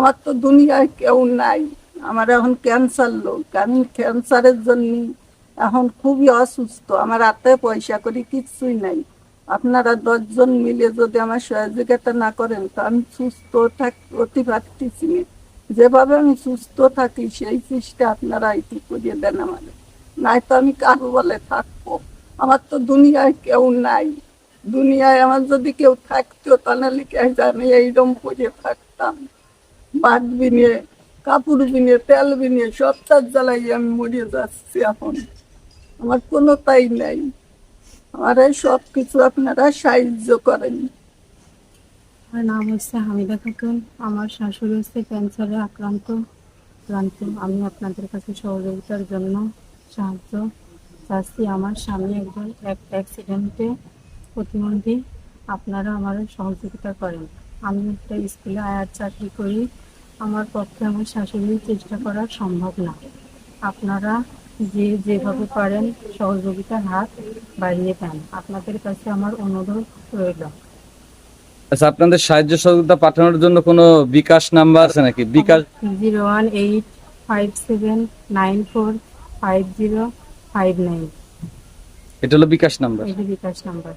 আমার তো দুনিয়ায় কেউ নাই। আমার এখন ক্যান্সার লোক। আমি ক্যান্সারের জন্য এখন খুবই অসুস্থ। আমার হাতে পয়সা করি কিচ্ছুই নাই। আপনারা দশজন মিলে যদি আমার সহযোগিতা না করেন, তো আমি সুস্থ থাকতে পারতেছি না। যেভাবে আমি সুস্থ থাকি, সেই চেষ্টা আপনারা এটি করিয়ে দেন আমার নাই তো আমি কারও বলে থাকব। আমার তো দুনিয়ায় কেউ নাই। দুনিয়ায় আমার যদি কেউ থাকতো, তাহলে কে জানি এইরকম করে থাকতাম। বাদ বিনিয়ে, কাপড় বিনিয়ে, তেল বিনিয়ে, সব তার জ্বালাই আমি মরিয়ে যাচ্ছি এখন। আমার কোনো তাই নাই। আমার সব কিছু আপনারা সাহায্য করেন। আমার নাম হচ্ছে হামিদা খাতুন। আমার শাশুড়ি হচ্ছে ক্যান্সারে আক্রান্ত। আক্রান্ত আমি আপনাদের কাছে সহযোগিতার জন্য সাহায্য চাচ্ছি। আমার স্বামী একজন এক অ্যাক্সিডেন্টে প্রতিবন্ধী। আপনারা আমার সহযোগিতা করেন। আমি একটা স্কুলে আয়ার চাকরি করি। আমার পক্ষে আমার শাশুড়ির চেষ্টা করা সম্ভব না। আপনারা যে যেভাবে পারেন সহযোগিতার হাত বাড়িয়ে দেন। আপনাদের কাছে আমার অনুরোধ রইল। আচ্ছা আপনাদের সাহায্য সহযোগিতা পাঠানোর জন্য কোনো বিকাশ নাম্বার আছে নাকি? BKash zero one eight five seven nine four five zero five nine. এটা হলো বিকাশ নাম্বার। এটি বিকাশ নাম্বার।